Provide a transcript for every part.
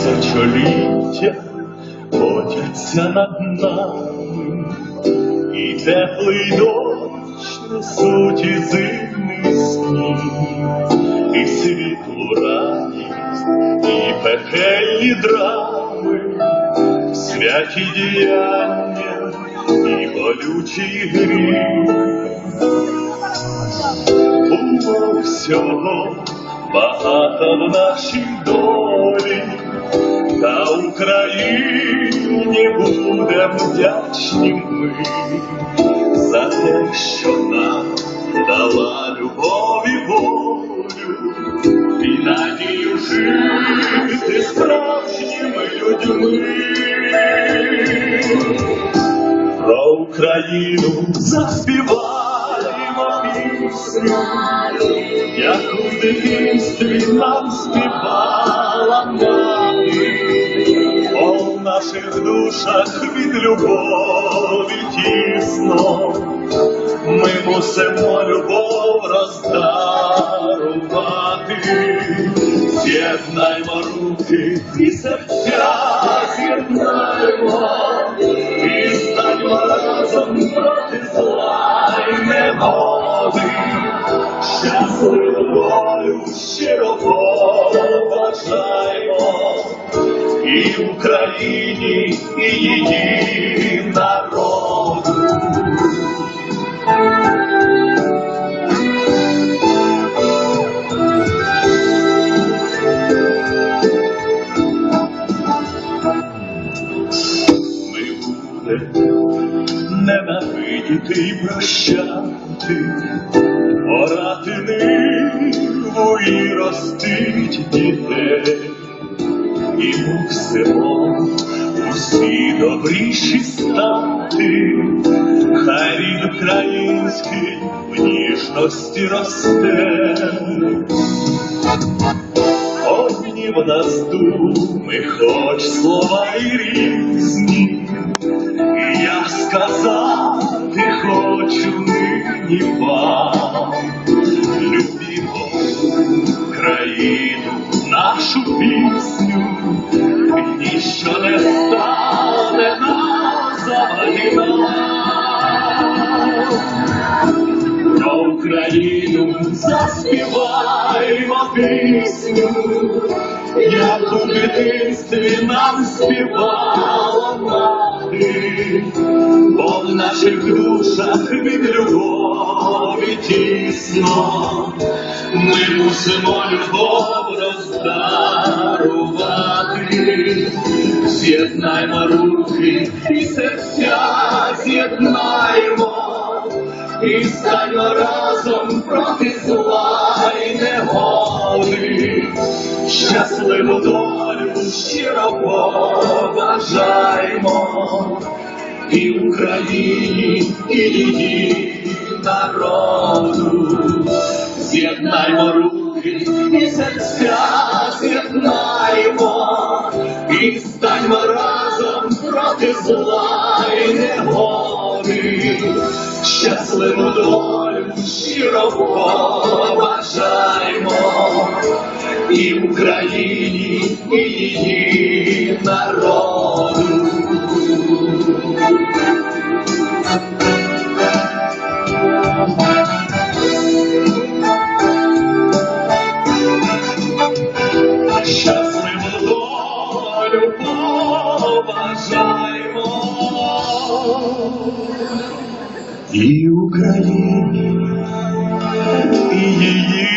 тисячоліття котяться над нами, і теплий дощ несуть і зимний сніг, і світлу радість, і пекельні драми, святі діяння і болючий гріх. Було всього багато в нашій долі, та Україні будем вдячні ми за те, що нам дала любов і волю, і надію жити справжніми людьми. Про Україну заспіваємо пісню, як у дитинстві нам співала наших душах від любові тісно, ми мусимо любов роздарувати, з'єднаймо руки і серця з'єднаймо, і станьмо разом проти зла й негоди, щасливу долю щиро побажаймо, і Україні, і її народу. Ми будемо ненавидіти і прощати, і мусимо усі добріші стати, хай рід український в ніжності росте. Одні в нас думи, хоч слова і різні, і я сказати хочу нині вам, пісню, ніщо не стане нас замагінати. Про Україну заспіваймо пісню, як у дитинстві нам співала в наших душах від любові тісно, ми мусимо любов роздарувати, з'єднаймо руки і серця з'єднаймо. І станьмо разом проти зла і негоди, щасливу долю щиро побажаймо, і Україні, і її народу, з'єднаймо руки і серця з'єднаймо, і станьмо разом проти зла і негоди, щасливу долю щиро побажаймо, і Україні, і її народу. Щасливу долю побажаймо. І Україні, і її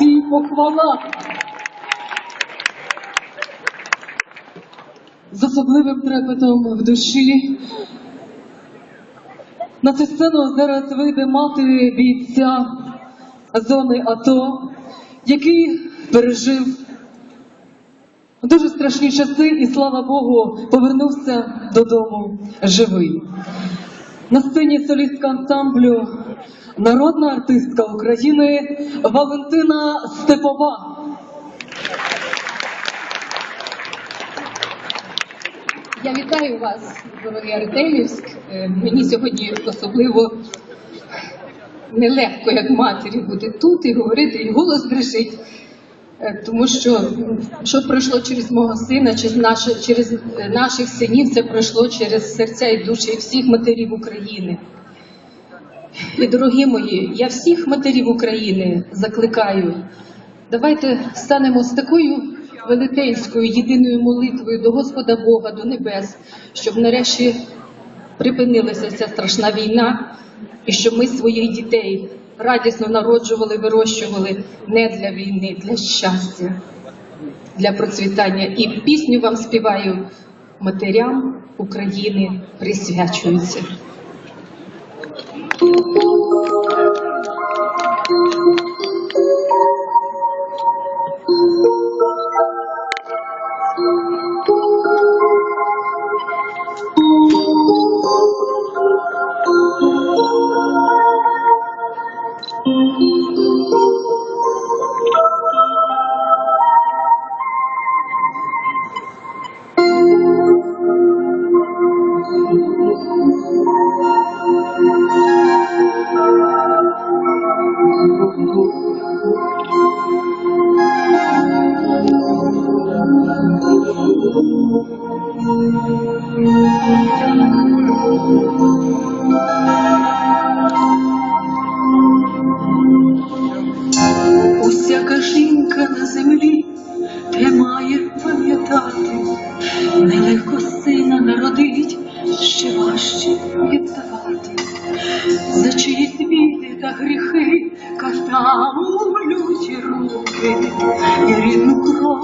Олексій Похвала. З особливим трепетом в душі. На цю сцену зараз вийде мати бійця зони АТО, який пережив дуже страшні часи і, слава Богу, повернувся додому живий. На сцені солістка ансамблю народна артистка України Валентина Степова. Я вітаю вас, дорогий Артемівськ. Е, мені сьогодні особливо нелегко, як матері, бути тут і говорити, і голос дрижить. Е, тому що що пройшло через мого сина, через наше, через е, наших синів, це пройшло через серця і душі всіх матерів України. І, дорогі мої, я всіх матерів України закликаю, давайте станемо з такою велетенською єдиною молитвою до Господа Бога, до небес, щоб нарешті припинилася ця страшна війна, і щоб ми своїх дітей радісно народжували, вирощували не для війни, для щастя, для процвітання. І пісню вам співаю матерям України присвячується. どうも。Oh.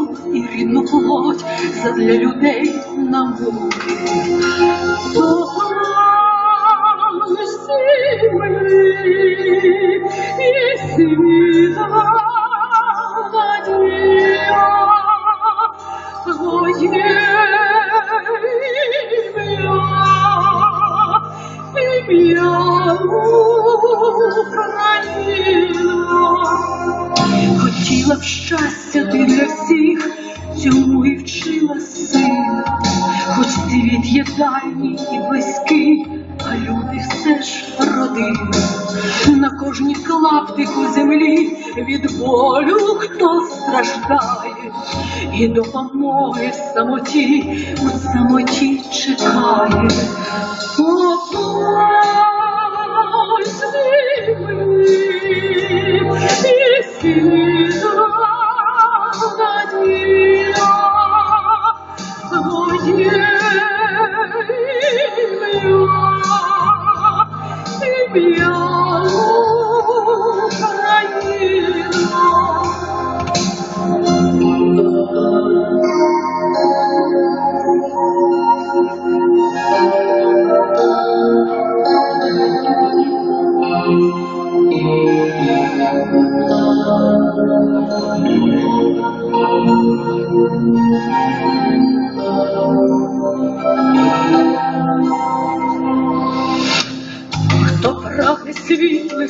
Рідну і рідну плоть задля людей на муки. І світа Хотіла б щастя ти для всіх, цьому і вчила сина. Хоч світ є дальній і близький, а люди все ж родина. На кожній клаптику землі від болю хто страждає, і допомоги в самоті, у самоті чекає. Поплачь мені, і світа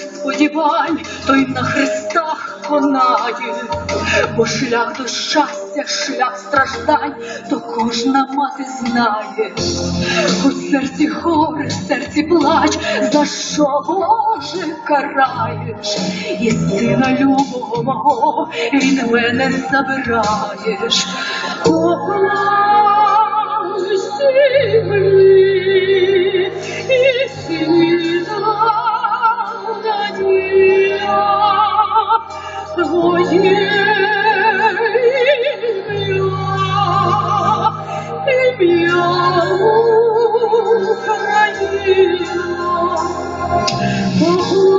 сподівань, той на хрестах конає, бо шлях до щастя, шлях страждань, то кожна мати знає. У серці горе, в серці плач, за що Боже караєш, і сина любого мого від мене забираєш. Поплачь мені, Oh,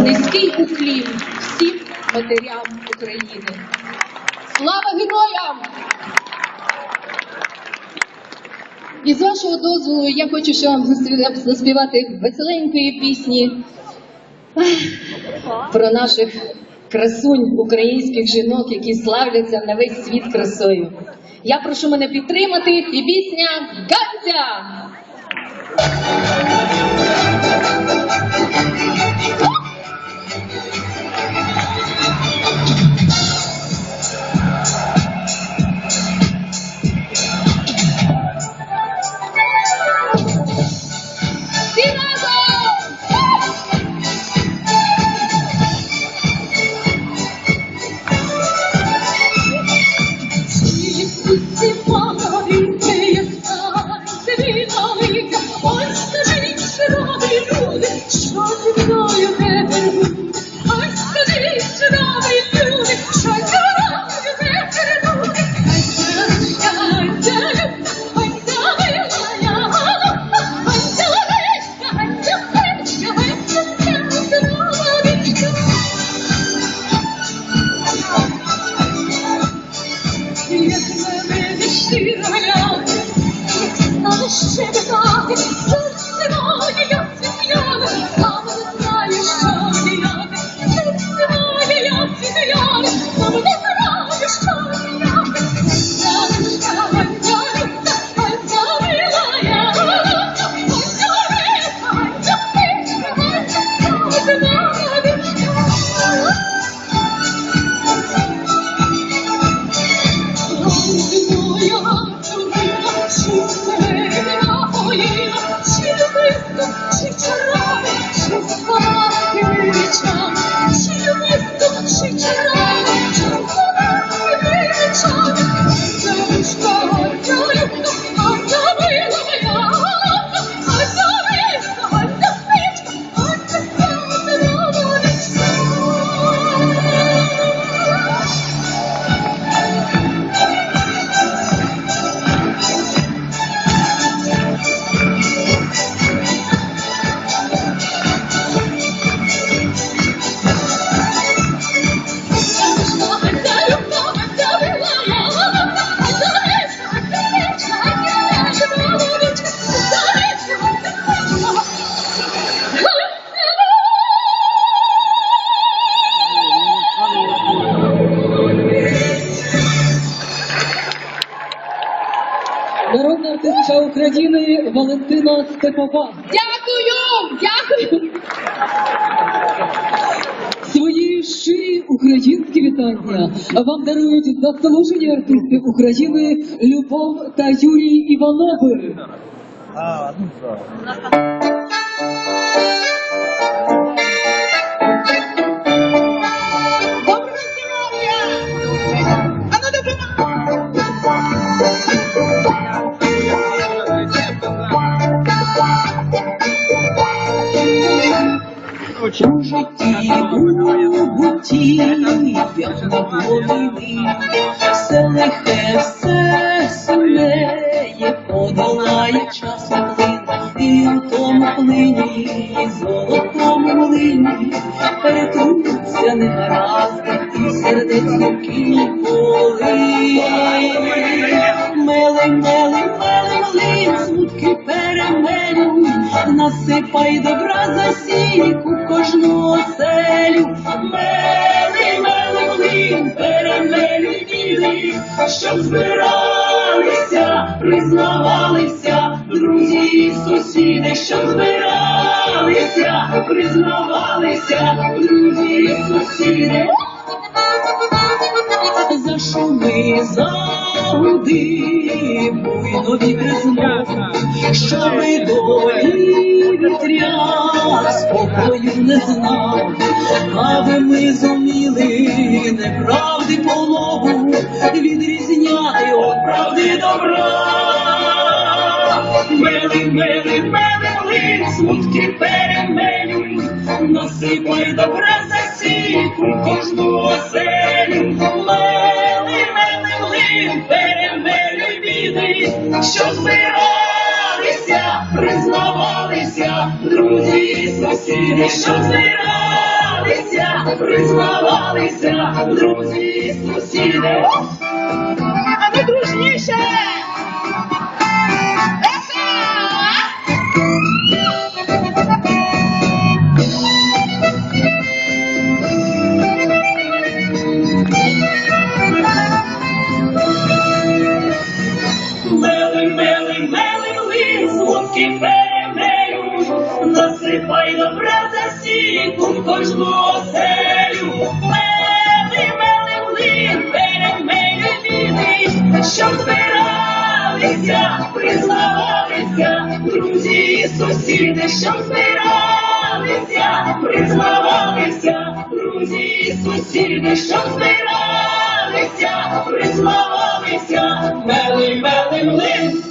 Низький уклін всім матерям України. Слава героям! І з вашого дозволу я хочу ще вам заспівати веселенької пісні про наших красунь українських жінок, які славляться на весь світ красою. Я прошу мене підтримати і пісня Ганця! Thank you. Степова. Дякую! Дякую! Свої щирі українські вітання вам дарують заслужені артисти України Любов та Юрій Іванови. У житті у як на війни, все лихе, все сумеє, подолає час плин, і у тому плині, і золотому млині, перетруться і сердець гіркі поли. Мели, мели, мели, млин, смутки перемелюй, насипай добра засіку кожну оселю. Мели, мели, млин, перемелюй діли, щоб збиралися, признавалися, друзі і сусіди, щоб збиралися, признавалися, друзі і сусіди. Зашуми загуди, буйно вітер знову, щоби долі вітря спокою не знав, аби ми зуміли неправди полову відрізняти от правди добра. Мели, мели, мели, смутки перемелюй, насипай добра засіку кожну оселю. Мели, млин, біди, що збиралися, признавалися, друзі і сусіди, що збиралися, признавалися, друзі і сусіди. А дружніше! Насипай добра засіку в кожну оселю. Мели, мели, млин, перемелю віти, щоб збиралися, признавалися, друзі і сусіди, щоб збиралися, признавалися, друзі і сусіди, щоб збиралися, признавалися, мели, мели, млин.